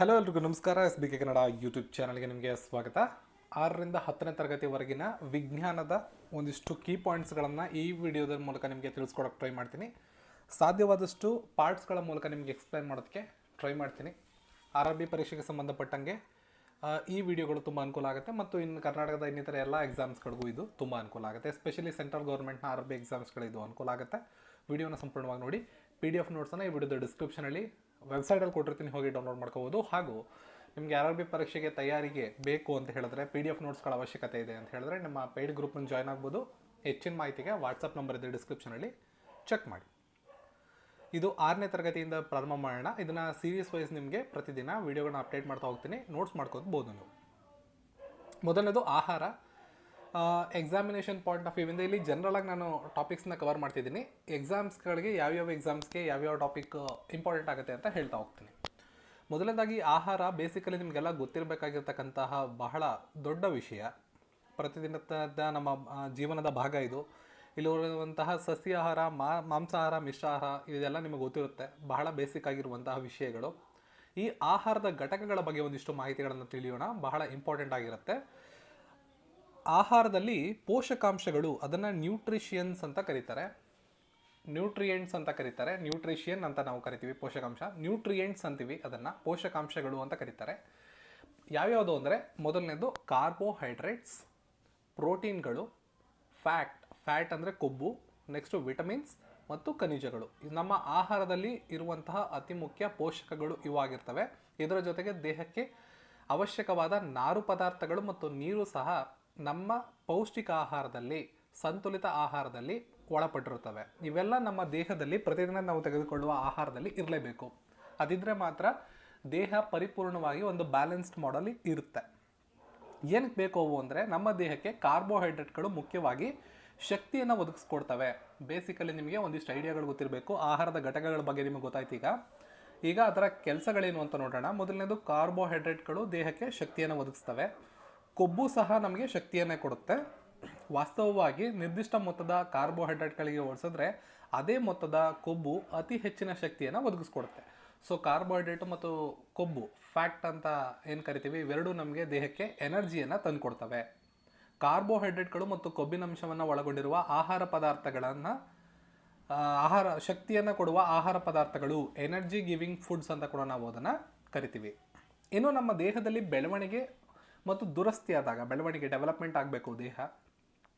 Hello ಎಲ್ರಿಗೂ ನಮಸ್ಕಾರ. S B K Kannada YouTube ಚಾನಲ್ಗೆ ನಿಮಗೆ ಸ್ವಾಗತ. ಆರರಿಂದ ಹತ್ತನೇ ತರಗತಿವರೆಗಿನ ವಿಜ್ಞಾನದ ಒಂದಿಷ್ಟು ಕೀ ಪಾಯಿಂಟ್ಸ್ಗಳನ್ನು ಈ ವಿಡಿಯೋದ ಮೂಲಕ ನಿಮಗೆ ತಿಳಿಸ್ಕೊಡೋಕೆ ಟ್ರೈ ಮಾಡ್ತೀನಿ. ಸಾಧ್ಯವಾದಷ್ಟು ಪಾರ್ಟ್ಸ್ಗಳ ಮೂಲಕ ನಿಮಗೆ ಎಕ್ಸ್ಪ್ಲೈನ್ ಮಾಡೋದಕ್ಕೆ ಟ್ರೈ ಮಾಡ್ತೀನಿ. ಆರ್ ಆರ್ ಬಿ ಪರೀಕ್ಷೆಗೆ ಸಂಬಂಧಪಟ್ಟಂಗೆ ಈ ವಿಡಿಯೋಗಳು ತುಂಬ ಅನುಕೂಲ ಆಗುತ್ತೆ ಮತ್ತು ಇನ್ನು ಕರ್ನಾಟಕದ ಇನ್ನಿತರ ಎಲ್ಲ ಎಕ್ಸಾಮ್ಸ್ಗಳಿಗೂ ಇದು ತುಂಬ ಅನುಕೂಲ ಆಗುತ್ತೆ. ಎಸ್ಪೆಷಲಿ ಸೆಂಟ್ರಲ್ ಗೌರ್ಮೆಂಟ್ನ ಆರ್ ಬಿ ಎಕ್ಸಾಮ್ಸ್ಗಳು ಇದು ಅನುಕೂಲ ಆಗುತ್ತೆ. ವಿಡಿಯೋನ ಸಂಪೂರ್ಣವಾಗಿ ನೋಡಿ. ಪಿ ಡಿ ಎಫ್ ನೋಟ್ಸನ್ನು ಈ ವಿಡಿಯೋದ ಡಿಸ್ಕ್ರಿಪ್ಷನಲ್ಲಿ ವೆಬ್ಸೈಟಲ್ಲಿ ಕೊಟ್ಟಿರ್ತೀನಿ, ಹೋಗಿ ಡೌನ್ಲೋಡ್ ಮಾಡ್ಕೋಬೋದು. ಹಾಗೂ ನಿಮಗೆ ಆರ್ ಬಿ ಪರೀಕ್ಷೆಗೆ ತಯಾರಿಗೆ ಬೇಕು ಅಂತ ಹೇಳಿದ್ರೆ ಪಿ ಡಿ ಎಫ್ ನೋಟ್ಸ್ಗಳ ಅವಶ್ಯಕತೆ ಇದೆ ಅಂತ ಹೇಳಿದ್ರೆ, ನಮ್ಮ ಪೇಯ್ಡ್ ಗ್ರೂಪ್ನ ಜಾಯ್ನ್ ಆಗ್ಬೋದು. ಹೆಚ್ಚಿನ ಮಾಹಿತಿಗೆ ವಾಟ್ಸಪ್ ನಂಬರ್ ಇದೆ ಡಿಸ್ಕ್ರಿಪ್ಷನಲ್ಲಿ ಚೆಕ್ ಮಾಡಿ. ಇದು ಆರನೇ ತರಗತಿಯಿಂದ ಪ್ರಾರಂಭ ಮಾಡೋಣ. ಇದನ್ನು ಸೀರೀಸ್ ವೈಸ್ ನಿಮಗೆ ಪ್ರತಿದಿನ ವೀಡಿಯೋಗಳನ್ನ ಅಪ್ಡೇಟ್ ಮಾಡ್ತಾ ಹೋಗ್ತೀನಿ. ನೋಟ್ಸ್ ಮಾಡ್ಕೋಬೋದು ನೀವು. ಮೊದಲನೇದು ಆಹಾರ. ಎಕ್ಸಾಮಿನೇಷನ್ ಪಾಯಿಂಟ್ ಆಫ್ ವ್ಯೂವಿಂದ ಇಲ್ಲಿ ಜನರಲ್ ಆಗಿ ನಾನು ಟಾಪಿಕ್ಸ್ನ ಕವರ್ ಮಾಡ್ತಿದ್ದೀನಿ ಎಕ್ಸಾಮ್ಸ್ಗಳಿಗೆ ಯಾವ್ಯಾವ ಎಕ್ಸಾಮ್ಸ್ಗೆ ಯಾವ್ಯಾವ ಟಾಪಿಕ್ ಇಂಪಾರ್ಟೆಂಟ್ ಆಗುತ್ತೆ ಅಂತ ಹೇಳ್ತಾ ಹೋಗ್ತೀನಿ. ಮೊದಲನೇದಾಗಿ ಆಹಾರ ಬೇಸಿಕಲಿ ನಿಮಗೆಲ್ಲ ಗೊತ್ತಿರಬೇಕಾಗಿರ್ತಕ್ಕಂತಹ ಬಹಳ ದೊಡ್ಡ ವಿಷಯ. ಪ್ರತಿದಿನದ ನಮ್ಮ ಜೀವನದ ಭಾಗ ಇದು. ಇಲ್ಲಿರುವಂತಹ ಸಸ್ಯಾಹಾರ ಮಾ, ಮಾಂಸಾಹಾರ, ಮಿಶ್ರಾಹಾರ, ಇದೆಲ್ಲ ನಿಮಗೆ ಗೊತ್ತಿರುತ್ತೆ. ಬಹಳ ಬೇಸಿಕ್ ಆಗಿರುವಂತಹ ವಿಷಯಗಳು. ಈ ಆಹಾರದ ಘಟಕಗಳ ಬಗ್ಗೆ ಒಂದಿಷ್ಟು ಮಾಹಿತಿಗಳನ್ನು ತಿಳಿಯೋಣ. ಬಹಳ ಇಂಪಾರ್ಟೆಂಟ್ ಆಗಿರುತ್ತೆ. ಆಹಾರದಲ್ಲಿ ಪೋಷಕಾಂಶಗಳು, ಅದನ್ನು ನ್ಯೂಟ್ರಿಷಿಯನ್ಸ್ ಅಂತ ಕರೀತಾರೆ. ನ್ಯೂಟ್ರಿಯೆಂಟ್ಸ್ ಅಂತ ಕರೀತಾರೆ. ನ್ಯೂಟ್ರಿಷಿಯನ್ ಅಂತ ನಾವು ಕರಿತೀವಿ ಪೋಷಕಾಂಶ. ನ್ಯೂಟ್ರಿಯೆಂಟ್ಸ್ ಅಂತೀವಿ ಅದನ್ನು ಪೋಷಕಾಂಶಗಳು ಅಂತ ಕರೀತಾರೆ. ಯಾವ್ಯಾವುದು ಅಂದರೆ, ಮೊದಲನೇದು ಕಾರ್ಬೋಹೈಡ್ರೇಟ್ಸ್, ಪ್ರೋಟೀನ್ಗಳು, ಫ್ಯಾಟ್. ಫ್ಯಾಟ್ ಅಂದರೆ ಕೊಬ್ಬು, ನೆಕ್ಸ್ಟು ವಿಟಮಿನ್ಸ್ ಮತ್ತು ಖನಿಜಗಳು. ನಮ್ಮ ಆಹಾರದಲ್ಲಿ ಇರುವಂತಹ ಅತಿ ಮುಖ್ಯ ಪೋಷಕಗಳು ಇವಾಗಿರ್ತವೆ. ಇದರ ಜೊತೆಗೆ ದೇಹಕ್ಕೆ ಅವಶ್ಯಕವಾದ ನಾರು ಪದಾರ್ಥಗಳು ಮತ್ತು ನೀರು ಸಹ ನಮ್ಮ ಪೌಷ್ಟಿಕ ಆಹಾರದಲ್ಲಿ ಸಂತುಲಿತ ಆಹಾರದಲ್ಲಿ ಒಳಪಟ್ಟಿರುತ್ತವೆ. ಇವೆಲ್ಲ ನಮ್ಮ ದೇಹದಲ್ಲಿ ಪ್ರತಿದಿನ ನಾವು ತೆಗೆದುಕೊಳ್ಳುವ ಆಹಾರದಲ್ಲಿ ಇರಲೇಬೇಕು. ಅದಿದ್ರೆ ಮಾತ್ರ ದೇಹ ಪರಿಪೂರ್ಣವಾಗಿ ಒಂದು ಬ್ಯಾಲೆನ್ಸ್ಡ್ ಮಾಡಲ್ ಇರುತ್ತೆ. ಏನಕ್ಕೆ ಬೇಕು ಅವು ಅಂದರೆ ನಮ್ಮ ದೇಹಕ್ಕೆ ಕಾರ್ಬೋಹೈಡ್ರೇಟ್ಗಳು ಮುಖ್ಯವಾಗಿ ಶಕ್ತಿಯನ್ನು ಒದಗಿಸ್ಕೊಡ್ತವೆ. ಬೇಸಿಕಲಿ ನಿಮಗೆ ಒಂದಿಷ್ಟು ಐಡಿಯಾಗಳು ಗೊತ್ತಿರಬೇಕು. ಆಹಾರದ ಘಟಕಗಳ ಬಗ್ಗೆ ನಿಮಗೆ ಗೊತ್ತಾಯ್ತು ಈಗ. ಈಗ ಅದರ ಕೆಲಸಗಳೇನು ಅಂತ ನೋಡೋಣ. ಮೊದಲನೇದು ಕಾರ್ಬೋಹೈಡ್ರೇಟ್ಗಳು ದೇಹಕ್ಕೆ ಶಕ್ತಿಯನ್ನು ಒದಗಿಸ್ತವೆ. ಕೊಬ್ಬು ಸಹ ನಮಗೆ ಶಕ್ತಿಯನ್ನೇ ಕೊಡುತ್ತೆ. ವಾಸ್ತವವಾಗಿ ನಿರ್ದಿಷ್ಟ ಮೊತ್ತದ ಕಾರ್ಬೋಹೈಡ್ರೇಟ್ಗಳಿಗೆ ಹೋಲಿಸಿದ್ರೆ ಅದೇ ಮೊತ್ತದ ಕೊಬ್ಬು ಅತಿ ಹೆಚ್ಚಿನ ಶಕ್ತಿಯನ್ನು ಒದಗಿಸ್ಕೊಡುತ್ತೆ. ಸೊ ಕಾರ್ಬೋಹೈಡ್ರೇಟ್ ಮತ್ತು ಕೊಬ್ಬು ಫ್ಯಾಟ್ ಅಂತ ಏನು ಕರಿತೀವಿ, ಇವೆರಡೂ ನಮಗೆ ದೇಹಕ್ಕೆ ಎನರ್ಜಿಯನ್ನು ತಂದುಕೊಡ್ತವೆ. ಕಾರ್ಬೋಹೈಡ್ರೇಟ್ಗಳು ಮತ್ತು ಕೊಬ್ಬಿನಂಶವನ್ನು ಒಳಗೊಂಡಿರುವ ಆಹಾರ ಪದಾರ್ಥಗಳನ್ನು ಆಹಾರ ಶಕ್ತಿಯನ್ನು ಕೊಡುವ ಆಹಾರ ಪದಾರ್ಥಗಳು ಎನರ್ಜಿ ಗಿವಿಂಗ್ ಫುಡ್ಸ್ ಅಂತ ಕೂಡ ನಾವು ಅದನ್ನು ಕರಿತೀವಿ. ಇನ್ನು ನಮ್ಮ ದೇಹದಲ್ಲಿ ಬೆಳವಣಿಗೆ ಮತ್ತು ದುರಸ್ತಿ ಆದಾಗ, ಬೆಳವಣಿಗೆ ಡೆವಲಪ್ಮೆಂಟ್ ಆಗಬೇಕು ದೇಹ.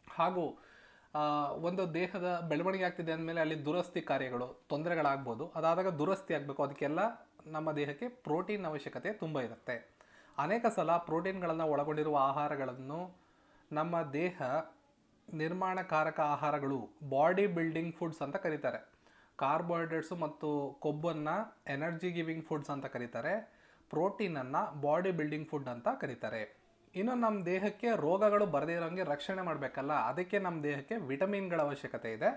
ಹಾಗೂ ಒಂದು ದೇಹದ ಬೆಳವಣಿಗೆ ಆಗ್ತಿದೆ ಅಂದಮೇಲೆ ಅಲ್ಲಿ ದುರಸ್ತಿ ಕಾರ್ಯಗಳು, ತೊಂದರೆಗಳಾಗ್ಬೋದು. ಅದಾದಾಗ ದುರಸ್ತಿ ಆಗಬೇಕು. ಅದಕ್ಕೆಲ್ಲ ನಮ್ಮ ದೇಹಕ್ಕೆ ಪ್ರೋಟೀನ್ ಅವಶ್ಯಕತೆ ತುಂಬ ಇರುತ್ತೆ. ಅನೇಕ ಸಲ ಪ್ರೋಟೀನ್ಗಳನ್ನು ಒಳಗೊಂಡಿರುವ ಆಹಾರಗಳನ್ನು ನಮ್ಮ ದೇಹ ನಿರ್ಮಾಣಕಾರಕ ಆಹಾರಗಳು, ಬಾಡಿ ಬಿಲ್ಡಿಂಗ್ ಫುಡ್ಸ್ ಅಂತ ಕರೀತಾರೆ. ಕಾರ್ಬೋಹೈಡ್ರೇಟ್ಸು ಮತ್ತು ಕೊಬ್ಬನ್ನು ಎನರ್ಜಿ ಗಿವಿಂಗ್ ಫುಡ್ಸ್ ಅಂತ ಕರೀತಾರೆ. ಪ್ರೋಟೀನನ್ನು ಬಾಡಿ ಬಿಲ್ಡಿಂಗ್ ಫುಡ್ ಅಂತ ಕರೀತಾರೆ. ಇನ್ನು ನಮ್ಮ ದೇಹಕ್ಕೆ ರೋಗಗಳು ಬರದೇ ಇರೋಂಗೆ ರಕ್ಷಣೆ ಮಾಡಬೇಕಲ್ಲ, ಅದಕ್ಕೆ ನಮ್ಮ ದೇಹಕ್ಕೆ ವಿಟಮಿನ್ಗಳ ಅವಶ್ಯಕತೆ ಇದೆ.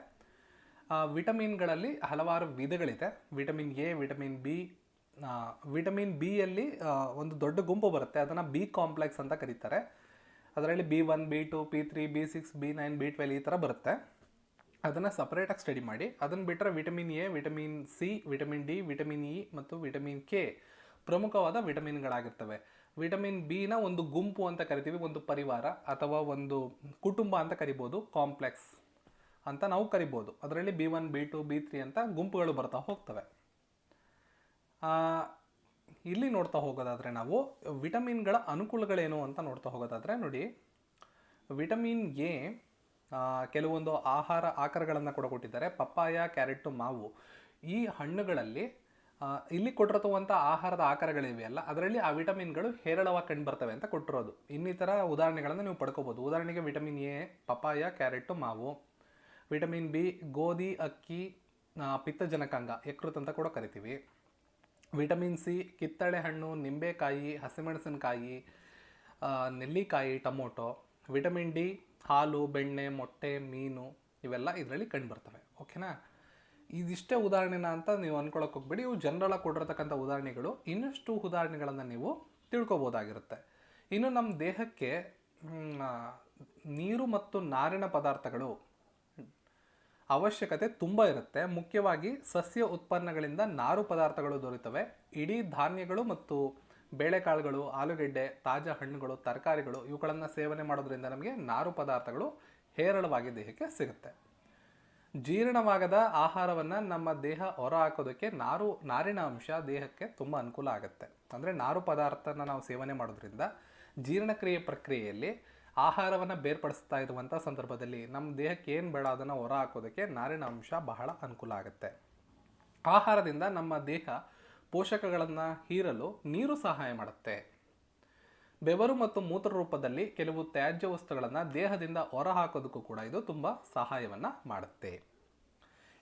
ವಿಟಮಿನ್ಗಳಲ್ಲಿ ಹಲವಾರು ವಿಧಗಳಿದೆ. Vitamin A, vitamin B vitamin ಬಿಯಲ್ಲಿ ಒಂದು ದೊಡ್ಡ ಗುಂಪು ಬರುತ್ತೆ, ಅದನ್ನು ಬಿ ಕಾಂಪ್ಲೆಕ್ಸ್ ಅಂತ ಕರೀತಾರೆ. ಅದರಲ್ಲಿ B one, B two P three, B six, B nine, B twelve ಈ ಥರ ಬರುತ್ತೆ. ಅದನ್ನು ಸಪ್ರೇಟಾಗಿ ಸ್ಟಡಿ ಮಾಡಿ. ಅದನ್ನು ಬಿಟ್ಟರೆ vitamin A, vitamin C, vitamin D, vitamin E ಮತ್ತು ವಿಟಮಿನ್ ಕೆ ಪ್ರಮುಖವಾದ ವಿಟಮಿನ್ಗಳಾಗಿರ್ತವೆ. ವಿಟಮಿನ್ ಬಿನ ಒಂದು ಗುಂಪು ಅಂತ ಕರಿತೀವಿ, ಒಂದು ಪರಿವಾರ ಅಥವಾ ಒಂದು ಕುಟುಂಬ ಅಂತ ಕರಿಬೋದು, ಕಾಂಪ್ಲೆಕ್ಸ್ ಅಂತ ನಾವು ಕರಿಬೋದು. ಅದರಲ್ಲಿ B one, B two, B three ಅಂತ ಗುಂಪುಗಳು ಬರ್ತಾ ಹೋಗ್ತವೆ. ಇಲ್ಲಿ ನೋಡ್ತಾ ಹೋಗೋದಾದರೆ ನಾವು ವಿಟಮಿನ್ಗಳ ಅನುಕೂಲಗಳೇನು ಅಂತ ನೋಡ್ತಾ ಹೋಗೋದಾದರೆ ನೋಡಿ, ವಿಟಮಿನ್ ಎ ಕೆಲವೊಂದು ಆಹಾರ ಆಕಾರಗಳನ್ನು ಕೂಡ ಕೊಟ್ಟಿದ್ದಾರೆ. ಪಪ್ಪಾಯ ಕ್ಯಾರೆಟು ಮಾವು. ಈ ಹಣ್ಣುಗಳಲ್ಲಿ ಇಲ್ಲಿ ಕೊಟ್ಟಿರ್ತವಂಥ ಆಹಾರದ ಆಕಾರಗಳಿವೆಯಲ್ಲ, ಅದರಲ್ಲಿ ಆ ವಿಟಮಿನ್ಗಳು ಹೇರಳವಾಗಿ ಕಂಡು ಬರ್ತವೆ ಅಂತ ಕೊಟ್ಟಿರೋದು. ಇನ್ನಿತರ ಉದಾಹರಣೆಗಳನ್ನು ನೀವು ಪಡ್ಕೋಬೋದು. ಉದಾಹರಣೆಗೆ ವಿಟಮಿನ್ ಎ ಪಪಾಯ ಕ್ಯಾರೆಟು, ಮಾವು. ವಿಟಮಿನ್ ಬಿ, ಗೋಧಿ, ಅಕ್ಕಿ ಪಿತ್ತಜನಕಾಂಗ, ಯಕೃತ್ ಅಂತ ಕೂಡ ಕರಿತೀವಿ. ವಿಟಮಿನ್ ಸಿ, ಕಿತ್ತಳೆ ಹಣ್ಣು, ನಿಂಬೆಕಾಯಿ, ಹಸಿಮೆಣಸಿನಕಾಯಿ ನೆಲ್ಲಿಕಾಯಿ, ಟೊಮೊಟೊ. ವಿಟಮಿನ್ ಡಿ, ಹಾಲು, ಬೆಣ್ಣೆ, ಮೊಟ್ಟೆ, ಮೀನು, ಇವೆಲ್ಲ ಇದರಲ್ಲಿ ಕಂಡುಬರ್ತವೆ. ಓಕೆನಾ? ಇದಿಷ್ಟೇ ಉದಾಹರಣೆನ ಅಂತ ನೀವು ಅನ್ಕೊಳಕ್ಕೆ ಹೋಗ್ಬೇಡಿ. ಇವು ಜನರಲಾಗಿ ಕೊಡಿರತಕ್ಕಂಥ ಉದಾಹರಣೆಗಳು. ಇನ್ನಷ್ಟು ಉದಾಹರಣೆಗಳನ್ನು ನೀವು ತಿಳ್ಕೊಬೋದಾಗಿರುತ್ತೆ. ಇನ್ನು ನಮ್ಮ ದೇಹಕ್ಕೆ ನೀರು ಮತ್ತು ನಾರಿನ ಪದಾರ್ಥಗಳು ಅವಶ್ಯಕತೆ ತುಂಬ ಇರುತ್ತೆ. ಮುಖ್ಯವಾಗಿ ಸಸ್ಯ ಉತ್ಪನ್ನಗಳಿಂದ ನಾರು ಪದಾರ್ಥಗಳು ದೊರೆತವೆ. ಇಡೀ ಧಾನ್ಯಗಳು ಮತ್ತು ಬೇಳೆಕಾಳುಗಳು, ಆಲೂಗೆಡ್ಡೆ, ತಾಜಾ ಹಣ್ಣುಗಳು, ತರಕಾರಿಗಳು ಇವುಗಳನ್ನು ಸೇವನೆ ಮಾಡೋದ್ರಿಂದ ನಮಗೆ ನಾರು ಪದಾರ್ಥಗಳು ಹೇರಳವಾಗಿ ದೇಹಕ್ಕೆ ಸಿಗುತ್ತೆ. ಜೀರ್ಣವಾಗದ ಆಹಾರವನ್ನು ನಮ್ಮ ದೇಹ ಹೊರ ಹಾಕೋದಕ್ಕೆ ನಾರು ನಾರಿನ ಅಂಶ ದೇಹಕ್ಕೆ ತುಂಬ ಅನುಕೂಲ ಆಗುತ್ತೆ. ಅಂದರೆ ನಾರು ಪದಾರ್ಥನ ನಾವು ಸೇವನೆ ಮಾಡೋದ್ರಿಂದ ಜೀರ್ಣಕ್ರಿಯೆ ಪ್ರಕ್ರಿಯೆಯಲ್ಲಿ ಆಹಾರವನ್ನು ಬೇರ್ಪಡಿಸ್ತಾ ಇರುವಂಥ ಸಂದರ್ಭದಲ್ಲಿ ನಮ್ಮ ದೇಹಕ್ಕೆ ಏನು ಬೇಡ ಅದನ್ನು ಹೊರ ಹಾಕೋದಕ್ಕೆ ನಾರಿನ ಅಂಶ ಬಹಳ ಅನುಕೂಲ ಆಗುತ್ತೆ. ಆಹಾರದಿಂದ ನಮ್ಮ ದೇಹ ಪೋಷಕಗಳನ್ನು ಹೀರಲು ನೀರು ಸಹಾಯ ಮಾಡುತ್ತೆ. ಬೆವರು ಮತ್ತು ಮೂತ್ರ ರೂಪದಲ್ಲಿ ಕೆಲವು ತ್ಯಾಜ್ಯ ವಸ್ತುಗಳನ್ನು ದೇಹದಿಂದ ಹೊರಹಾಕೋದಕ್ಕೂ ಕೂಡ ಇದು ತುಂಬ ಸಹಾಯವನ್ನು ಮಾಡುತ್ತೆ.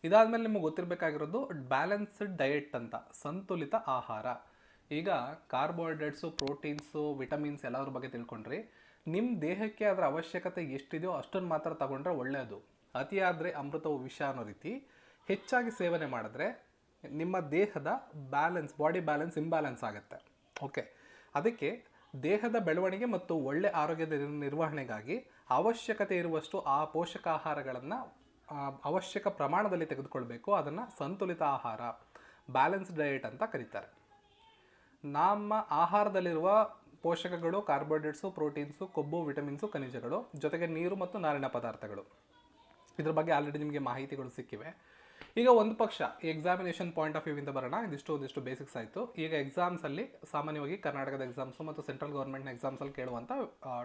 ಇದಾದಮೇಲೆ ನಿಮಗೆ ಗೊತ್ತಿರಬೇಕಾಗಿರೋದು ಬ್ಯಾಲೆನ್ಸ್ಡ್ ಡಯೆಟ್ ಅಂತ, ಸಂತುಲಿತ ಆಹಾರ. ಈಗ ಕಾರ್ಬೋಹೈಡ್ರೇಟ್ಸು, ಪ್ರೋಟೀನ್ಸು, ವಿಟಮಿನ್ಸ್ ಎಲ್ಲದ್ರ ಬಗ್ಗೆ ತಿಳ್ಕೊಂಡ್ರಿ. ನಿಮ್ಮ ದೇಹಕ್ಕೆ ಅದರ ಅವಶ್ಯಕತೆ ಎಷ್ಟಿದೆಯೋ ಅಷ್ಟನ್ನು ಮಾತ್ರ ತಗೊಂಡ್ರೆ ಒಳ್ಳೆಯದು ಅತಿಯಾದರೆ ಅಮೃತವು ವಿಷ ಅನ್ನೋ ರೀತಿ. ಹೆಚ್ಚಾಗಿ ಸೇವನೆ ಮಾಡಿದ್ರೆ ನಿಮ್ಮ ದೇಹದ ಬ್ಯಾಲೆನ್ಸ್, ಬಾಡಿ ಬ್ಯಾಲೆನ್ಸ್ ಇಂಬ್ಯಾಲೆನ್ಸ್ ಆಗುತ್ತೆ. ಓಕೆ ಅದಕ್ಕೆ ದೇಹದ ಬೆಳವಣಿಗೆ ಮತ್ತು ಒಳ್ಳೆ ಆರೋಗ್ಯದ ನಿರ್ವಹಣೆಗಾಗಿ ಅವಶ್ಯಕತೆ ಇರುವಷ್ಟು ಆ ಪೋಷಕಾಹಾರಗಳನ್ನು ಅವಶ್ಯಕ ಪ್ರಮಾಣದಲ್ಲಿ ತೆಗೆದುಕೊಳ್ಬೇಕು. ಅದನ್ನು ಸಂತುಲಿತ ಆಹಾರ ಬ್ಯಾಲೆನ್ಸ್ ಡಯಟ್ ಅಂತ ಕರೀತಾರೆ. ನಮ್ಮ ಆಹಾರದಲ್ಲಿರುವ ಪೋಷಕಗಳು, ಕಾರ್ಬೋಹೈಡ್ರೇಟ್ಸು, ಪ್ರೋಟೀನ್ಸು, ಕೊಬ್ಬು, ವಿಟಮಿನ್ಸು, ಖನಿಜಗಳು, ಜೊತೆಗೆ ನೀರು ಮತ್ತು ನಾರಿನ ಪದಾರ್ಥಗಳು. ಇದ್ರ ಬಗ್ಗೆ ಆಲ್ರೆಡಿ ನಿಮಗೆ ಮಾಹಿತಿಗಳು ಸಿಕ್ಕಿವೆ. ಈಗ ಒಂದು ಪಕ್ಷ ಎಕ್ಸಾಮಿನೇಷನ್ ಪಾಯಿಂಟ್ ಆಫ್ ವ್ಯೂವಿಂದ ಬರೋಣ. ಇದಿಷ್ಟು, ಒಂದಿಷ್ಟು ಬೇಸಿಕ್ಸ್ ಆಯಿತು. ಈಗ ಎಕ್ಸಾಮ್ಸಲ್ಲಿ ಸಾಮಾನ್ಯವಾಗಿ ಕರ್ನಾಟಕದ ಎಕ್ಸಾಮ್ಸು ಮತ್ತು ಸೆಂಟ್ರಲ್ ಗೌರ್ಮೆಂಟ್ನ ಎಕ್ಸಾಮ್ಸಲ್ಲಿ ಕೇಳುವಂಥ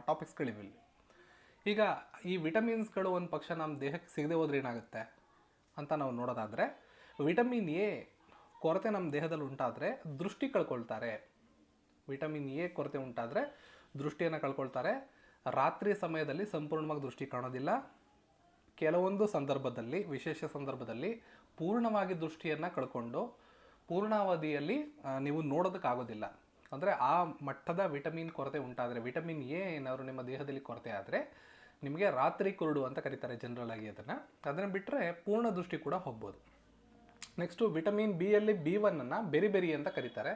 ಟಾಪಿಕ್ಸ್ಗಳಿವೆ ಇಲ್ಲಿ. ಈಗ ಈ ವಿಟಮಿನ್ಸ್ಗಳು ಒಂದು ಪಕ್ಷ ನಮ್ಮ ದೇಹಕ್ಕೆ ಸಿಗದೆ ಹೋದ್ರೆ ಏನಾಗುತ್ತೆ ಅಂತ ನಾವು ನೋಡೋದಾದರೆ ವಿಟಮಿನ್ ಎ ಕೊರತೆ ನಮ್ಮ ದೇಹದಲ್ಲಿ ಉಂಟಾದರೆ ದೃಷ್ಟಿ ಕಳ್ಕೊಳ್ತಾರೆ. ವಿಟಮಿನ್ ಎ ಕೊರತೆ ಉಂಟಾದರೆ ದೃಷ್ಟಿಯನ್ನು ಕಳ್ಕೊಳ್ತಾರೆ. ರಾತ್ರಿ ಸಮಯದಲ್ಲಿ ಸಂಪೂರ್ಣವಾಗಿ ದೃಷ್ಟಿ ಕಾಣೋದಿಲ್ಲ. ಕೆಲವೊಂದು ಸಂದರ್ಭದಲ್ಲಿ, ವಿಶೇಷ ಸಂದರ್ಭದಲ್ಲಿ ಪೂರ್ಣವಾಗಿ ದೃಷ್ಟಿಯನ್ನು ಕಳ್ಕೊಂಡು ಪೂರ್ಣಾವಧಿಯಲ್ಲಿ ನೀವು ನೋಡೋದಕ್ಕಾಗೋದಿಲ್ಲ. ಅಂದರೆ ಆ ಮಟ್ಟದ ವಿಟಮಿನ್ ಕೊರತೆ ಉಂಟಾದರೆ, ವಿಟಮಿನ್ ಎ ಏನಾದರೂ ನಿಮ್ಮ ದೇಹದಲ್ಲಿ ಕೊರತೆ ಆದರೆ, ನಿಮಗೆ ರಾತ್ರಿ ಕುರುಡು ಅಂತ ಕರೀತಾರೆ ಜನರಲ್ ಆಗಿ ಅದನ್ನು. ಅದನ್ನು ಬಿಟ್ಟರೆ ಪೂರ್ಣ ದೃಷ್ಟಿ ಕೂಡ ಹೋಗ್ಬೋದು. ನೆಕ್ಸ್ಟು ವಿಟಮಿನ್ ಬಿ ಅಲ್ಲಿ ಬಿ ಒನ್ನನ್ನು ಬೆರಿ ಬೆರಿ ಅಂತ ಕರೀತಾರೆ.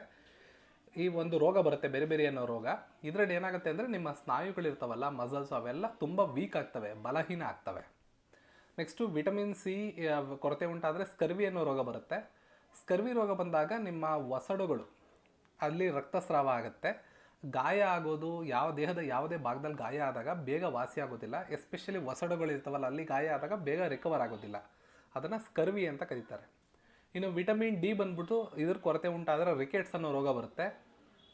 ಈ ಒಂದು ರೋಗ ಬರುತ್ತೆ, ಬೇರೆ ಬೇರೆ ಅನ್ನೋ ರೋಗ. ಇದರಲ್ಲಿ ಏನಾಗುತ್ತೆ ಅಂದರೆ ನಿಮ್ಮ ಸ್ನಾಯುಗಳಿರ್ತಾವಲ್ಲ ಮಸಲ್ಸ್ ಅವೆಲ್ಲ ತುಂಬ ವೀಕ್ ಆಗ್ತವೆ, ಬಲಹೀನ ಆಗ್ತವೆ. ನೆಕ್ಸ್ಟು ವಿಟಮಿನ್ ಸಿ ಕೊರತೆ ಉಂಟಾದರೆ ಸ್ಕರ್ವಿ ಅನ್ನೋ ರೋಗ ಬರುತ್ತೆ. ಸ್ಕರ್ವಿ ರೋಗ ಬಂದಾಗ ನಿಮ್ಮ ಒಸಡುಗಳು, ಅಲ್ಲಿ ರಕ್ತಸ್ರಾವ ಆಗುತ್ತೆ. ಗಾಯ ಆಗೋದು, ಯಾವ ದೇಹದ, ಯಾವುದೇ ಭಾಗದಲ್ಲಿ ಗಾಯ ಆದಾಗ ಬೇಗ ವಾಸಿ ಆಗೋದಿಲ್ಲ. ಎಸ್ಪೆಷಲಿ ಒಸಡುಗಳು ಇರ್ತವಲ್ಲ, ಅಲ್ಲಿ ಗಾಯ ಆದಾಗ ಬೇಗ ರಿಕವರ್ ಆಗೋದಿಲ್ಲ. ಅದನ್ನು ಸ್ಕರ್ವಿ ಅಂತ ಕರೀತಾರೆ. ಇನ್ನು ವಿಟಮಿನ್ ಡಿ ಬಂದ್ಬಿಟ್ಟು ಇದ್ರ ಕೊರತೆ ಉಂಟಾದರೆ ರಿಕೆಟ್ಸ್ ಅನ್ನೋ ರೋಗ ಬರುತ್ತೆ.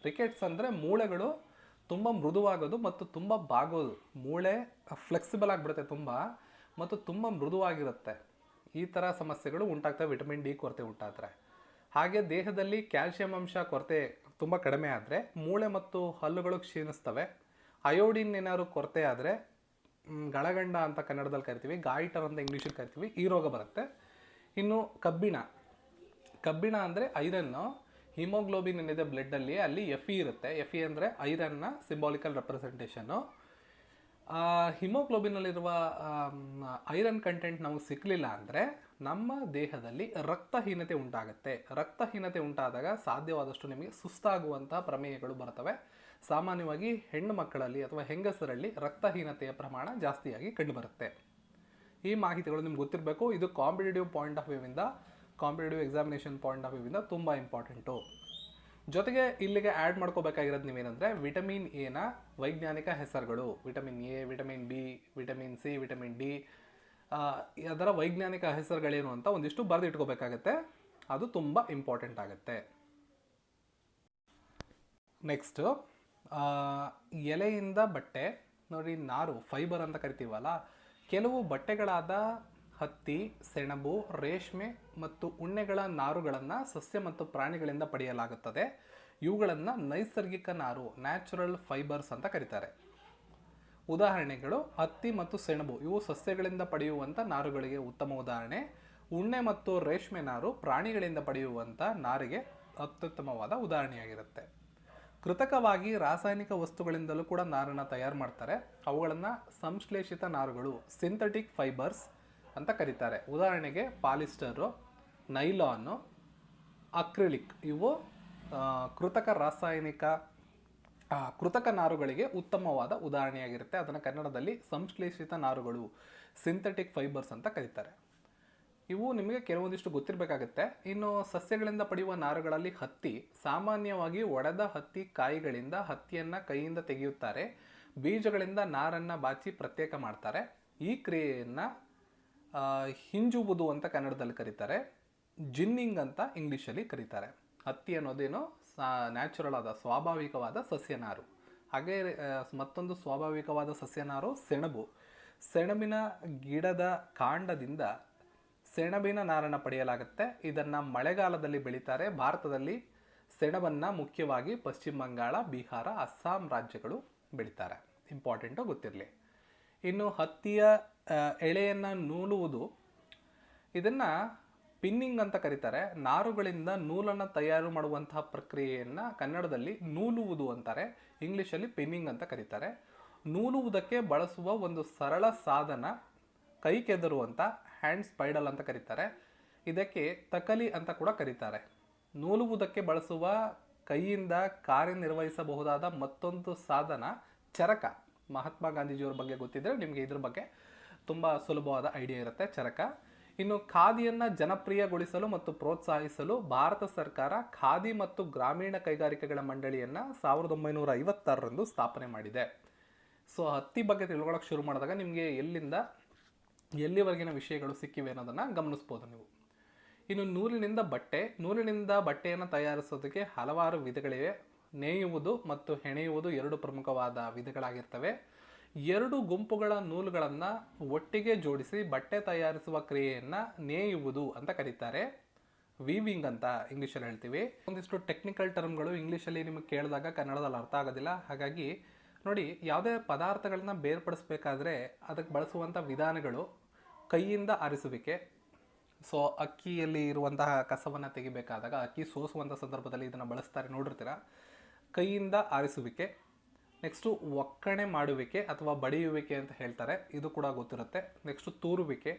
ರಿಕೆಟ್ಸ್ ಅಂದರೆ ಮೂಳೆಗಳು ತುಂಬ ಮೃದುವಾಗೋದು ಮತ್ತು ತುಂಬ ಬಾಗೋದು. ಮೂಳೆ ಫ್ಲೆಕ್ಸಿಬಲ್ ಆಗಿಬಿಡುತ್ತೆ ತುಂಬ. ಮತ್ತು ತುಂಬ ಮೃದುವಾಗಿರುತ್ತೆ. ಈ ಥರ ಸಮಸ್ಯೆಗಳು ಉಂಟಾಗ್ತವೆ, ವಿಟಮಿನ್ ಡಿ ಕೊರತೆ ಉಂಟಾದರೆ. ಹಾಗೆ ದೇಹದಲ್ಲಿ ಕ್ಯಾಲ್ಸಿಯಂ ಅಂಶ ಕೊರತೆ ತುಂಬ ಕಡಿಮೆ ಆದರೆ, ಮೂಳೆ ಮತ್ತು ಹಲ್ಲುಗಳು ಕ್ಷೀಣಿಸ್ತವೆ. ಅಯೋಡಿನ್ ಏನಾದ್ರು ಕೊರತೆ ಆದರೆ ಗಳಗಂಡ ಅಂತ ಕನ್ನಡದಲ್ಲಿ ಕರಿತೀವಿ, ಗಾಯಿಟರ್ ಅಂತ ಇಂಗ್ಲೀಷಲ್ಲಿ ಕರಿತೀವಿ, ಈ ರೋಗ ಬರುತ್ತೆ. ಇನ್ನು ಕಬ್ಬಿಣ. ಕಬ್ಬಿಣ ಅಂದರೆ ಐರನ್ನು, ಹಿಮೋಗ್ಲೋಬಿನ್ ಏನಿದೆ ಬ್ಲಡ್ಡಲ್ಲಿ ಅಲ್ಲಿ ಎಫ್ ಇ ಇರುತ್ತೆ. ಎಫ್ ಇ ಅಂದರೆ ಐರನ್ನ ಸಿಂಬಾಲಿಕಲ್ ರೆಪ್ರೆಸೆಂಟೇಷನು ಹಿಮೋಗ್ಲೋಬಿನಲ್ಲಿರುವ ಐರನ್ ಕಂಟೆಂಟ್ ನಮಗೆ ಸಿಕ್ಕಲಿಲ್ಲ ಅಂದರೆ ನಮ್ಮ ದೇಹದಲ್ಲಿ ರಕ್ತಹೀನತೆ ಉಂಟಾಗುತ್ತೆ. ರಕ್ತಹೀನತೆ ಉಂಟಾದಾಗ ಸಾಧ್ಯವಾದಷ್ಟು ನಿಮಗೆ ಸುಸ್ತಾಗುವಂತಹ ಪ್ರಮೇಯಗಳು ಬರ್ತವೆ. ಸಾಮಾನ್ಯವಾಗಿ ಹೆಣ್ಣು ಮಕ್ಕಳಲ್ಲಿ ಅಥವಾ ಹೆಂಗಸರಲ್ಲಿ ರಕ್ತಹೀನತೆಯ ಪ್ರಮಾಣ ಜಾಸ್ತಿಯಾಗಿ ಕಂಡುಬರುತ್ತೆ ಈ ಮಾಹಿತಿಗಳು ನಿಮ್ಗೆ ಗೊತ್ತಿರಬೇಕು. ಇದು ಕಾಂಪಿಟೇಟಿವ್ ಪಾಯಿಂಟ್ ಆಫ್ ವ್ಯೂವಿಂದ ಕಾಂಪಿಟೇಟಿವ್ ಎಕ್ಸಾಮಿನೇಷನ್ ಪಾಯಿಂಟ್ ಆಫ್ ವ್ಯೂವಿಂದ ತುಂಬ ಇಂಪಾರ್ಟೆಂಟು. ಜೊತೆಗೆ ಇಲ್ಲಿಗೆ ಆ್ಯಡ್ ಮಾಡ್ಕೋಬೇಕಾಗಿರೋದು ನೀವೇನಂದರೆ ವಿಟಮಿನ್ ಎನ ವೈಜ್ಞಾನಿಕ ಹೆಸರುಗಳು vitamin A vitamin B vitamin C vitamin D ಅದರ ವೈಜ್ಞಾನಿಕ ಹೆಸರುಗಳೇನು ಅಂತ ಒಂದಿಷ್ಟು ಬರೆದಿಟ್ಕೋಬೇಕಾಗತ್ತೆ. ಅದು ತುಂಬ ಇಂಪಾರ್ಟೆಂಟ್ ಆಗುತ್ತೆ. ನೆಕ್ಸ್ಟು ಎಲೆಯಿಂದ ಬಟ್ಟೆ, ನೋಡಿ ನಾರು ಫೈಬರ್ ಅಂತ ಕರಿತೀವಲ್ಲ, ಕೆಲವು ಬಟ್ಟೆಗಳಾದ ಹತ್ತಿ, ಸೆಣಬು, ರೇಷ್ಮೆ ಮತ್ತು ಉಣ್ಣೆಗಳ ನಾರುಗಳನ್ನು ಸಸ್ಯ ಮತ್ತು ಪ್ರಾಣಿಗಳಿಂದ ಪಡೆಯಲಾಗುತ್ತದೆ. ಇವುಗಳನ್ನು ನೈಸರ್ಗಿಕ ನಾರು ನ್ಯಾಚುರಲ್ ಫೈಬರ್ಸ್ ಅಂತ ಕರೀತಾರೆ. ಉದಾಹರಣೆಗಳು, ಹತ್ತಿ ಮತ್ತು ಸೆಣಬು, ಇವು ಸಸ್ಯಗಳಿಂದ ಪಡೆಯುವಂಥ ನಾರುಗಳಿಗೆ ಉತ್ತಮ ಉದಾಹರಣೆ. ಉಣ್ಣೆ ಮತ್ತು ರೇಷ್ಮೆ ನಾರು ಪ್ರಾಣಿಗಳಿಂದ ಪಡೆಯುವಂಥ ನಾರಿಗೆ ಅತ್ಯುತ್ತಮವಾದ ಉದಾಹರಣೆಯಾಗಿರುತ್ತೆ. ಕೃತಕವಾಗಿ ರಾಸಾಯನಿಕ ವಸ್ತುಗಳಿಂದಲೂ ಕೂಡ ನಾರನ್ನು ತಯಾರು ಮಾಡ್ತಾರೆ. ಅವುಗಳನ್ನು ಸಂಶ್ಲೇಷಿತ ನಾರುಗಳು ಸಿಂಥೆಟಿಕ್ ಫೈಬರ್ಸ್ ಅಂತ ಕರೀತಾರೆ. ಉದಾಹರಣೆಗೆ ಪಾಲಿಸ್ಟರು, ನೈಲಾನು, ಅಕ್ರಿಲಿಕ್ ಇವು ಕೃತಕ ರಾಸಾಯನಿಕ ಕೃತಕ ನಾರುಗಳಿಗೆ ಉತ್ತಮವಾದ ಉದಾಹರಣೆಯಾಗಿರುತ್ತೆ. ಅದನ್ನು ಕನ್ನಡದಲ್ಲಿ ಸಂಶ್ಲೇಷಿತ ನಾರುಗಳು, ಸಿಂಥೆಟಿಕ್ ಫೈಬರ್ಸ್ ಅಂತ ಕರೀತಾರೆ. ಇವು ನಿಮಗೆ ಕೆಲವೊಂದಿಷ್ಟು ಗೊತ್ತಿರಬೇಕಾಗುತ್ತೆ. ಇನ್ನು ಸಸ್ಯಗಳಿಂದ ಪಡೆಯುವ ನಾರುಗಳಲ್ಲಿ ಹತ್ತಿ, ಸಾಮಾನ್ಯವಾಗಿ ಒಡೆದ ಹತ್ತಿ ಕಾಯಿಗಳಿಂದ ಹತ್ತಿಯನ್ನು ಕೈಯಿಂದ ತೆಗೆಯುತ್ತಾರೆ. ಬೀಜಗಳಿಂದ ನಾರನ್ನು ಬಾಚಿ ಪ್ರತ್ಯೇಕ ಮಾಡ್ತಾರೆ. ಈ ಕ್ರಿಯೆಯನ್ನು ಹಿಂಜುವುದು ಅಂತ ಕನ್ನಡದಲ್ಲಿ ಕರೀತಾರೆ, ಜಿನ್ನಿಂಗ್ ಅಂತ ಇಂಗ್ಲೀಷಲ್ಲಿ ಕರೀತಾರೆ. ಹತ್ತಿ ಅನ್ನೋದೇನು ನ್ಯಾಚುರಲ್ ಆದ, ಸ್ವಾಭಾವಿಕವಾದ ಸಸ್ಯನಾರು. ಹಾಗೆ ಮತ್ತೊಂದು ಸ್ವಾಭಾವಿಕವಾದ ಸಸ್ಯನಾರು ಸೆಣಬು. ಸೆಣಬಿನ ಗಿಡದ ಕಾಂಡದಿಂದ ಸೆಣಬಿನ ನಾರನ್ನು ಪಡೆಯಲಾಗುತ್ತೆ. ಇದನ್ನು ಮಳೆಗಾಲದಲ್ಲಿ ಬೆಳೀತಾರೆ. ಭಾರತದಲ್ಲಿ ಸೆಣಬನ್ನು ಮುಖ್ಯವಾಗಿ ಪಶ್ಚಿಮ ಬಂಗಾಳ, ಬಿಹಾರ, ಅಸ್ಸಾಂ ರಾಜ್ಯಗಳು ಬೆಳೀತಾರೆ. ಇಂಪಾರ್ಟೆಂಟು ಗೊತ್ತಿರಲಿ. ಇನ್ನು ಹತ್ತಿಯ ಎಳೆಯನ್ನು ನೂಲುವುದು, ಇದನ್ನು ಪಿನ್ನಿಂಗ್ ಅಂತ ಕರೀತಾರೆ. ನಾರುಗಳಿಂದ ನೂಲನ್ನು ತಯಾರು ಮಾಡುವಂತಹ ಪ್ರಕ್ರಿಯೆಯನ್ನು ಕನ್ನಡದಲ್ಲಿ ನೂಲುವುದು ಅಂತಾರೆ. ಇಂಗ್ಲೀಷಲ್ಲಿ ಪಿನ್ನಿಂಗ್ ಅಂತ ಕರೀತಾರೆ. ನೂಲುವುದಕ್ಕೆ ಬಳಸುವ ಒಂದು ಸರಳ ಸಾಧನ ಕೈ ಕೆದರುವಂಥ ಹ್ಯಾಂಡ್ ಸ್ಪೈಡಲ್ ಅಂತ ಕರೀತಾರೆ. ಇದಕ್ಕೆ ತಕಲಿ ಅಂತ ಕೂಡ ಕರೀತಾರೆ. ನೂಲುವುದಕ್ಕೆ ಬಳಸುವ ಕೈಯಿಂದ ಕಾರ್ಯನಿರ್ವಹಿಸಬಹುದಾದ ಮತ್ತೊಂದು ಸಾಧನ ಚರಕ. ಮಹಾತ್ಮ ಗಾಂಧೀಜಿಯವ್ರ ಬಗ್ಗೆ ಗೊತ್ತಿದ್ದರೆ ನಿಮಗೆ ಇದ್ರ ಬಗ್ಗೆ. ತುಂಬ ಸುಲಭವಾದ ಐಡಿಯಾ ಇರುತ್ತೆ ಚರಕ. ಇನ್ನು ಖಾದಿಯನ್ನು ಜನಪ್ರಿಯಗೊಳಿಸಲು ಮತ್ತು ಪ್ರೋತ್ಸಾಹಿಸಲು ಭಾರತ ಸರ್ಕಾರ ಖಾದಿ ಮತ್ತು ಗ್ರಾಮೀಣ ಕೈಗಾರಿಕೆಗಳ ಮಂಡಳಿಯನ್ನು ಸಾವಿರದ ಒಂಬೈನೂರ ಐವತ್ತಾರರಂದು ಸ್ಥಾಪನೆ ಮಾಡಿದೆ. ಸೊ ಹತ್ತಿ ಬಗ್ಗೆ ತಿಳ್ಕೊಳ್ಳೋಕೆ ಶುರು ಮಾಡಿದಾಗ ನಿಮಗೆ ಎಲ್ಲಿಂದ, ಎಲ್ಲಿವರೆಗಿನ ವಿಷಯಗಳು ಸಿಕ್ಕಿವೆ ಅನ್ನೋದನ್ನು ಗಮನಿಸ್ಬೋದು ನೀವು. ಇನ್ನು ನೂಲಿನಿಂದ ಬಟ್ಟೆ, ನೂಲಿನಿಂದ ಬಟ್ಟೆಯನ್ನು ತಯಾರಿಸೋದಕ್ಕೆ ಹಲವಾರು ವಿಧಗಳಿವೆ. ನೇಯುವುದು ಮತ್ತು ಹೆಣೆಯುವುದು ಎರಡು ಪ್ರಮುಖವಾದ ವಿಧಗಳಾಗಿರ್ತವೆ. ಎರಡು ಗುಂಪುಗಳ ನೂಲುಗಳನ್ನು ಒಟ್ಟಿಗೆ ಜೋಡಿಸಿ ಬಟ್ಟೆ ತಯಾರಿಸುವ ಕ್ರಿಯೆಯನ್ನು ನೇಯುವುದು ಅಂತ ಕರೀತಾರೆ. ವೀವಿಂಗ್ ಅಂತ ಇಂಗ್ಲೀಷಲ್ಲಿ ಹೇಳ್ತೀವಿ. ಒಂದಿಷ್ಟು ಟೆಕ್ನಿಕಲ್ ಟರ್ಮ್ಗಳು ಇಂಗ್ಲೀಷಲ್ಲಿ ನಿಮಗೆ ಕೇಳಿದಾಗ ಕನ್ನಡದಲ್ಲಿ ಅರ್ಥ ಆಗೋದಿಲ್ಲ. ಹಾಗಾಗಿ ನೋಡಿ, ಯಾವುದೇ ಪದಾರ್ಥಗಳನ್ನ ಬೇರ್ಪಡಿಸ್ಬೇಕಾದ್ರೆ ಅದಕ್ಕೆ ಬಳಸುವಂಥ ವಿಧಾನಗಳು ಕೈಯಿಂದ ಆರಿಸುವಿಕೆ. ಸೊ ಅಕ್ಕಿಯಲ್ಲಿ ಇರುವಂತಹ ಕಸವನ್ನು ತೆಗಿಬೇಕಾದಾಗ, ಅಕ್ಕಿ ಸೋಸುವಂಥ ಸಂದರ್ಭದಲ್ಲಿ ಇದನ್ನು ಬಳಸ್ತಾರೆ ನೋಡಿರ್ತೀರ? ಕೈಯಿಂದ ಆರಿಸುವಿಕೆ. ನೆಕ್ಸ್ಟು ಒಕ್ಕಣೆ ಮಾಡುವಿಕೆ ಅಥವಾ ಬಡಿಯುವಿಕೆ ಅಂತ ಹೇಳ್ತಾರೆ. ಇದು ಕೂಡ ಗೊತ್ತಿರುತ್ತೆ. ನೆಕ್ಸ್ಟು ತೂರುವಿಕೆ,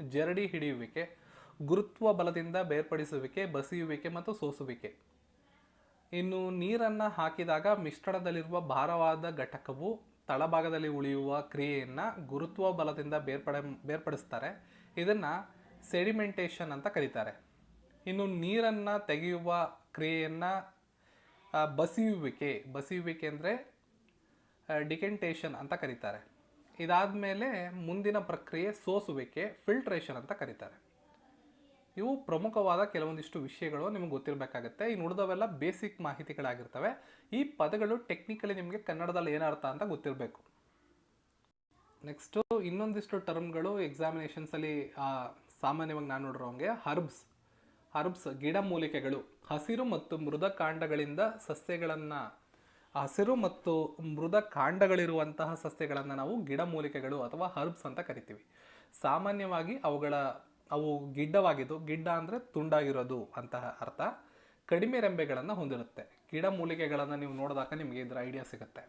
ಜರಡಿ ಹಿಡಿಯುವಿಕೆ, ಗುರುತ್ವ ಬಲದಿಂದ ಬೇರ್ಪಡಿಸುವಿಕೆ, ಬಸಿಯುವಿಕೆ ಮತ್ತು ಸೋಸುವಿಕೆ. ಇನ್ನು ನೀರನ್ನು ಹಾಕಿದಾಗ ಮಿಶ್ರಣದಲ್ಲಿರುವ ಭಾರವಾದ ಘಟಕವು ತಳಭಾಗದಲ್ಲಿ ಉಳಿಯುವ ಕ್ರಿಯೆಯನ್ನು ಗುರುತ್ವ ಬಲದಿಂದ ಬೇರ್ಪಡ, ಬೇರ್ಪಡಿಸ್ತಾರೆ. ಇದನ್ನು ಸೆಡಿಮೆಂಟೇಷನ್ ಅಂತ ಕರೀತಾರೆ. ಇನ್ನು ನೀರನ್ನು ತೆಗೆಯುವ ಕ್ರಿಯೆಯನ್ನು ಬಸಿಯುವಿಕೆ ಬಸಿಯುವಿಕೆ ಅಂದರೆ ಡಿಕೆಂಟೇಷನ್ ಅಂತ ಕರೀತಾರೆ. ಇದಾದ ಮೇಲೆ ಮುಂದಿನ ಪ್ರಕ್ರಿಯೆ ಸೋಸುವಿಕೆ ಫಿಲ್ಟ್ರೇಷನ್ ಅಂತ ಕರೀತಾರೆ. ಇವು ಪ್ರಮುಖವಾದ ಕೆಲವೊಂದಿಷ್ಟು ವಿಷಯಗಳು ನಿಮಗೆ ಗೊತ್ತಿರಬೇಕಾಗುತ್ತೆ. ಇನ್ನು ಉಳಿದವೆಲ್ಲ ಬೇಸಿಕ್ ಮಾಹಿತಿಗಳಾಗಿರ್ತವೆ. ಈ ಪದಗಳು ಟೆಕ್ನಿಕಲಿ ನಿಮಗೆ ಕನ್ನಡದಲ್ಲಿ ಏನರ್ಥ ಅಂತ ಗೊತ್ತಿರಬೇಕು. ನೆಕ್ಸ್ಟು ಇನ್ನೊಂದಿಷ್ಟು ಟರ್ಮ್ಗಳು ಎಕ್ಸಾಮಿನೇಷನ್ಸಲ್ಲಿ ಸಾಮಾನ್ಯವಾಗಿ ನಾನು ನೋಡಿರೋಂಗೆ ಹರ್ಬ್ಸ್. ಹರ್ಬ್ಸ್ ಗಿಡಮೂಲಿಕೆಗಳು. ಹಸಿರು ಮತ್ತು ಮೃದ ಕಾಂಡಗಳಿಂದ ಸಸ್ಯಗಳನ್ನು ಹಸಿರು ಮತ್ತು ಮೃದ ಕಾಂಡಗಳಿರುವಂತಹ ಸಸ್ಯಗಳನ್ನು ನಾವು ಗಿಡಮೂಲಿಕೆಗಳು ಅಥವಾ ಹರ್ಬ್ಸ್ ಅಂತ ಕರಿತೀವಿ. ಸಾಮಾನ್ಯವಾಗಿ ಅವುಗಳ, ಅವು ಗಿಡ್ಡವಾಗಿದ್ದು, ಗಿಡ್ಡ ಅಂದರೆ ತುಂಡಾಗಿರೋದು ಅಂತಹ ಅರ್ಥ. ಕಡಿಮೆ ರೆಂಬೆಗಳನ್ನು ಹೊಂದಿರುತ್ತೆ. ಗಿಡಮೂಲಿಕೆಗಳನ್ನು ನೀವು ನೋಡಿದಾಗ ನಿಮಗೆ ಇದರ ಐಡಿಯಾ ಸಿಗುತ್ತೆ.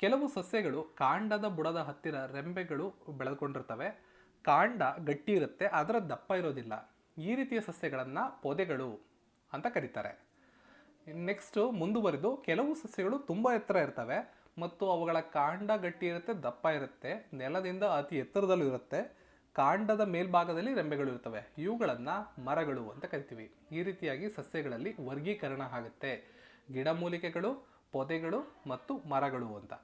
ಕೆಲವು ಸಸ್ಯಗಳು ಕಾಂಡದ ಬುಡದ ಹತ್ತಿರ ರೆಂಬೆಗಳು ಬೆಳೆದುಕೊಂಡಿರ್ತವೆ. ಕಾಂಡ ಗಟ್ಟಿ ಇರುತ್ತೆ ಅದರ ದಪ್ಪ ಇರೋದಿಲ್ಲ. ಈ ರೀತಿಯ ಸಸ್ಯಗಳನ್ನು ಪೊದೆಗಳು ಅಂತ ಕರೀತಾರೆ. ನೆಕ್ಸ್ಟು ಮುಂದುವರೆದು ಕೆಲವು ಸಸ್ಯಗಳು ತುಂಬ ಎತ್ತರ ಇರ್ತವೆ ಮತ್ತು ಅವುಗಳ ಕಾಂಡ ಗಟ್ಟಿ ಇರುತ್ತೆ, ದಪ್ಪ ಇರುತ್ತೆ, ನೆಲದಿಂದ ಅತಿ ಎತ್ತರದಲ್ಲೂ ಇರುತ್ತೆ. ಕಾಂಡದ ಮೇಲ್ಭಾಗದಲ್ಲಿ ರೆಂಬೆಗಳು ಇರ್ತವೆ. ಇವುಗಳನ್ನು ಮರಗಳು ಅಂತ ಕರಿತೀವಿ. ಈ ರೀತಿಯಾಗಿ ಸಸ್ಯಗಳಲ್ಲಿ ವರ್ಗೀಕರಣ ಆಗುತ್ತೆ. ಗಿಡಮೂಲಿಕೆಗಳು ಪೊದೆಗಳು ಮತ್ತು ಮರಗಳು ಅಂತ.